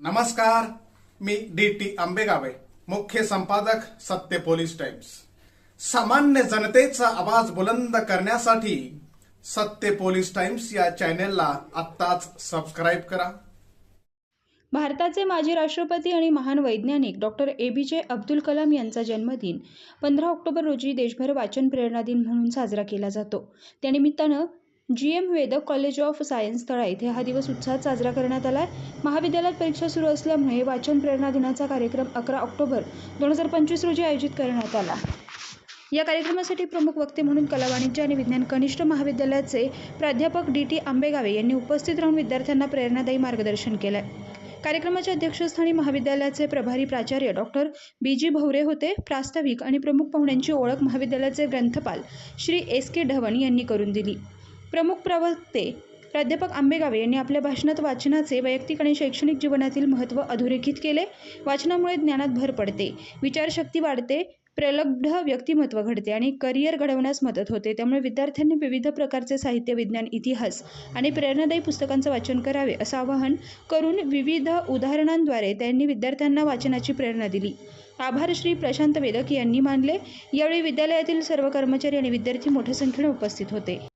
नमस्कार मी D T आंबेगावे मुख्य संपादक सत्य पोलीस टाइम्स. सामान्य जनतेचा आवाज बुलंद करण्यासाठी सत्य पोलीस टाइम्स या चॅनेलला आत्ताच सबस्क्राईब करा. भारताचे माजी राष्ट्रपती आणि महान वैज्ञानिक doctor A B J Abdul Kalam यांचा जन्मदिन पंधरा ऑक्टोबर रोजी देशभर वाचन प्रेरणा दिन म्हणून साजरा केला जातो. त्यानिमित्तानं G M Vedak college of science Tala येथे हा दिवस उत्साहात साजरा करण्यात आला आहे महाविद्यालयात परीक्षा सुरू असल्यामुळे वाचन प्रेरणा दिनाचा कार्यक्रम अकरा ऑक्टोबर दोन हजार पंचवीस रोजी आयोजित करण्यात आला. या कार्यक्रमासाठी प्रमुख वक्ते म्हणून कला वाणिज्य आणि विज्ञान कनिष्ठ महाविद्यालयाचे प्राध्यापक डी टी आंबेगावे यांनी उपस्थित राहून विद्यार्थ्यांना प्रेरणादायी मार्गदर्शन केलं कार्यक्रमाच्या अध्यक्षस्थानी महाविद्यालयाचे प्रभारी प्राचार्य डॉक्टर बी जी भवरे होते. प्रास्ताविक आणि प्रमुख पाहुण्यांची ओळख महाविद्यालयाचे ग्रंथपाल श्री एस के ढवण यांनी करून दिली. प्रमुख प्रवक्ते प्राध्यापक आंबेगावे यांनी आपल्या भाषणात वाचनाचे वैयक्तिक आणि शैक्षणिक जीवनातील महत्त्व अधोरेखित केले. वाचनामुळे ज्ञानात भर पडते. विचारशक्ती वाढते. प्रलब्ध व्यक्तिमत्व घडते आणि करिअर घडवण्यास मदत होते. त्यामुळे विद्यार्थ्यांनी विविध प्रकारचे साहित्य विज्ञान इतिहास आणि प्रेरणादायी पुस्तकांचं वाचन करावे असं आवाहन करून विविध उदाहरणांद्वारे त्यांनी विद्यार्थ्यांना वाचनाची प्रेरणा दिली. आभार श्री प्रशांत वेदक यांनी मानले. यावेळी विद्यालयातील सर्व कर्मचारी आणि विद्यार्थी मोठ्या संख्येने उपस्थित होते.